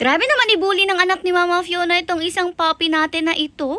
Grabe naman ibuli ng anak ni Mama Fiona itong isang puppy natin na ito.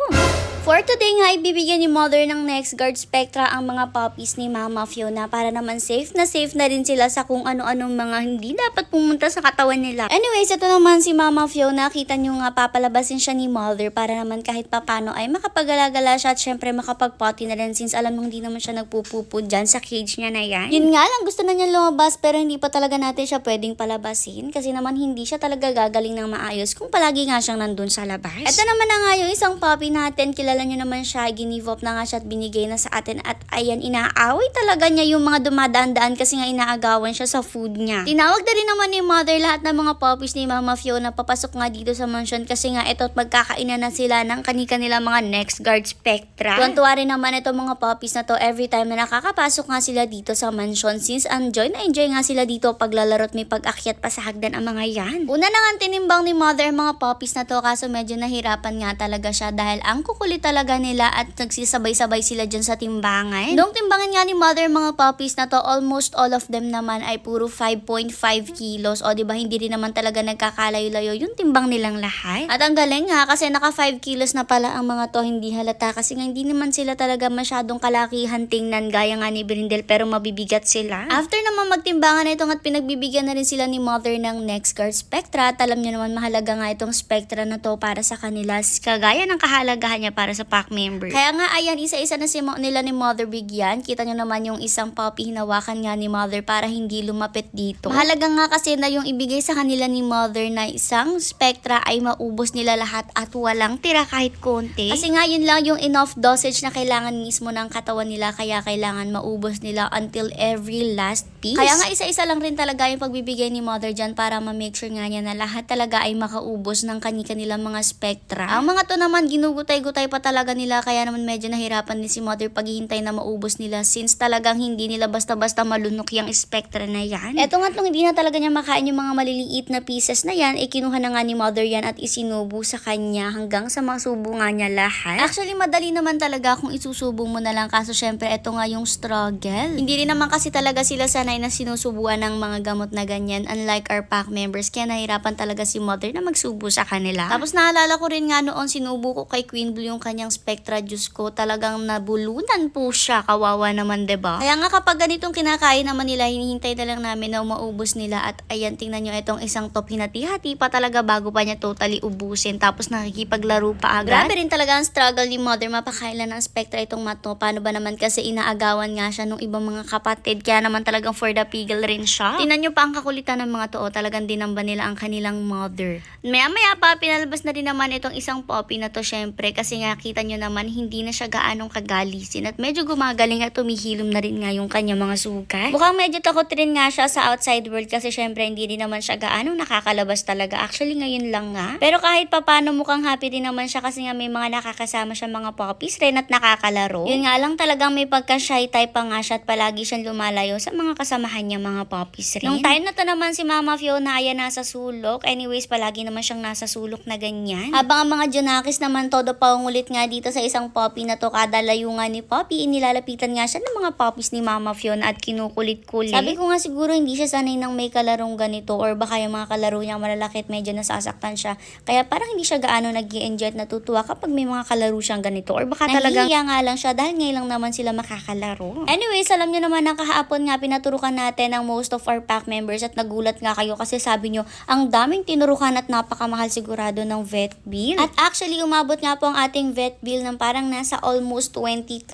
For today nga, ibibigyan ni mother ng Next Guard Spectra ang mga puppies ni Mama Fiona para naman safe na safe na rin sila sa kung ano-anong mga hindi dapat pumunta sa katawan nila. Anyways, ito naman si Mama Fiona, kita nyo nga papalabasin siya ni mother para naman kahit papano ay makapagala-gala siya at syempre makapag-potty na rin since alam mong hindi naman siya nagpupupo dyan sa cage niya na yan. Yun nga lang, gusto na niya lumabas pero hindi pa talaga natin siya pwedeng palabasin kasi naman hindi siya talaga gagaling ng maayos kung palagi nga siyang nandun sa labas. Ito naman na nga yung isang puppy natin, kilala niyo naman siya, ginive up na nga siya at binigay na sa atin at ayan, inaaway talaga niya yung mga dumadaan-daan kasi nga inaagawan siya sa food niya. Tinawag na rin naman ni mother lahat ng mga puppies ni Mama Fiona papasok nga dito sa mansion kasi nga ito magkakainan na sila ng kanika nila mga next guard spectra. Tuwan-tuwa rin naman itong mga puppies na to every time na nakakapasok nga sila dito sa mansion since enjoy na enjoy nga sila dito paglalaro at may pag-akyat pa sa hagdan ang mga yan. Una na nga tinimbang ni mother mga puppies na to kaso medyo nahirapan nga talaga siya dahil ang kukulit talaga nila at nagsisabay-sabay sila dyan sa timbangan. Nung timbangan nga ni mother mga puppies na to, almost all of them naman ay puro 5.5 kilos. O ba hindi rin naman talaga nagkakalayo-layo yung timbang nilang lahat. At ang galing nga kasi naka 5 kilos na pala ang mga to hindi halata kasi nga hindi naman sila talaga masyadong kalakihan tingnan gaya nga ni Brindel pero mabibigat sila. After naman magtimbangan na itong at pinagbibigyan na rin sila ni mother ng next guard spectra at alam niyo naman mahalaga nga itong spectra na to para sa kanila kagaya ng kahalagahan niya para sa pack member. Kaya nga ayan isa-isa na si mo- nila ni mother bigyan. Kita niyo naman yung isang puppy hinawakan nga ni mother para hindi lumapit dito. Mahalaga nga kasi na yung ibigay sa kanila ni mother na isang spectra ay maubos nila lahat at walang tira kahit konti. Kasi nga yun lang yung enough dosage na kailangan mismo ng katawan nila kaya kailangan maubos nila until every last piece. Kaya nga isa-isa lang rin talaga yung pagbibigay ni mother dyan para ma-make sure nga niya na lahat talaga ay makaubos ng kani-kanilang mga spectra. Ang mga to naman ginugutay-gutay pa talaga nila kaya naman medyo nahirapan din si mother paghihintay na maubos nila since talagang hindi nila basta-basta malunok yung spectra na yan. Eto nga tlong hindi na talaga niya makain yung mga maliliit na pieces na yan, ikinuha na nga ni mother yan at isinubo sa kanya hanggang sa masubo nga niya lahat. Actually, madali naman talaga kung isusubo mo na lang kaso syempre eto nga yung struggle. Hindi rin naman kasi talaga sila sanay na sinusubuan ng mga gamot na ganyan unlike our pack members kaya nahirapan talaga si mother na magsubo sa kanila. Tapos naalala ko rin nga noon sinubo ko kay Queen Blue yung kanyang Spectra juice ko talagang nabulunan po siya kawawa naman ba? Kaya nga kapag ganitong kinakain naman nila hinihintay na lang namin na maubos nila at ayan tingnan nyo itong isang top hinati-hati pa talaga bago pa niya totally ubusin tapos nakikipaglaro pa agad. Grabe rin talaga ang struggle ni mother mapakailan ng Spectra itong mato. Paano ba naman kasi inaagawan nga siya nung ibang mga kapatid kaya naman talagang for the pigil rin siya. Tingnan nyo pa ang kakulitan ng mga to oh, talagang dinamba nila ang kanilang mother. Maya maya pa pinalabas na rin naman itong isang puppy na to syempre kasi nga kita nyo naman hindi na siya gaanong kagalisin at medyo gumagaling at tumihilom na rin nga yung kanya mga sugat. Mukhang medyo takot rin nga siya sa outside world kasi syempre hindi rin naman siya gaanong nakakalabas talaga. Actually ngayon lang nga. Pero kahit papano mukhang happy din naman siya kasi nga may mga nakakasama siya mga puppies rin at nakakalaro. Yun nga lang talagang may pagka-shy type pa nga siya at palagi siyang lumalayo sa mga kasamahan niya mga puppies rin. Nung time na to naman si Mama Fiona ay nasa sulok. Anyways, palagi naman siyang nasa sulok na ganyan. Habang ang mga Junakis naman todo paungulit nga dito sa isang puppy na to kada layungan ni Poppy, inilalapitan nga siya ng mga puppies ni Mama Fiona at kinukulit-kulit. Sabi ko nga siguro hindi siya sanay nang may kalarong ganito or baka yung mga kalaro niya malalaki at medyo nasasaktan siya. Kaya parang hindi siya gaano nag enjoy at natutuwa kapag may mga kalaro siyang ganito or baka talagang Nahihiya nga lang siya dahil ngayon lang naman sila makakalaro. Anyways, alam niyo naman na kahapon nga pinaturukan natin ang most of our pack members at nagulat nga kayo kasi sabi niyo ang daming tinurukan at napakamahal sigurado ng vet bill. At actually umabot nga po ang ating vet bill ng parang nasa almost 20,000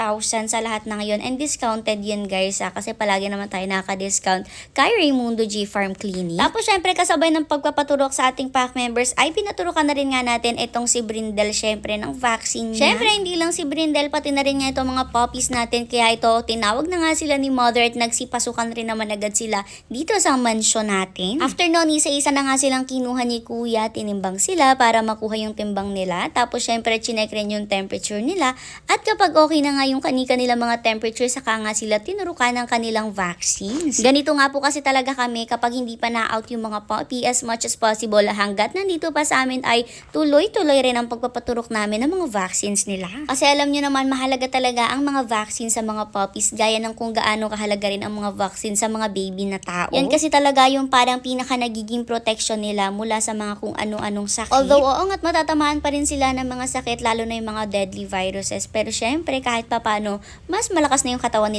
sa lahat na ngayon and discounted yun guys ah, kasi palagi naman tayo nakaka-discount kay Raymundo G Farm Clinic. Tapos syempre kasabay ng pagpapaturok sa ating pack members ay pinaturukan na rin nga natin itong si Brindel syempre ng vaccine niya. Syempre hindi lang si Brindel pati na rin nga itong mga puppies natin kaya ito tinawag na nga sila ni mother at nagsipasukan rin naman agad sila dito sa mansion natin. After noon isa-isa na nga silang kinuha ni kuya tinimbang sila para makuha yung timbang nila. Tapos syempre chinek rin naman yung temperature nila at kapag okay na nga yung kanika nila mga temperature saka nga sila tinurukan ng kanilang vaccines. Ganito nga po kasi talaga kami kapag hindi pa na-out yung mga puppy as much as possible hanggat nandito pa sa amin ay tuloy-tuloy rin ang pagpapaturok namin ng mga vaccines nila. Kasi alam nyo naman mahalaga talaga ang mga vaccine sa mga puppies gaya ng kung gaano kahalaga rin ang mga vaccine sa mga baby na tao. Yan kasi talaga yung parang pinaka nagiging protection nila mula sa mga kung ano-anong sakit. Although oo nga't matatamaan pa rin sila ng mga sakit lalo na yung mga deadly viruses. Pero syempre kahit papano mas malakas na yung katawan nila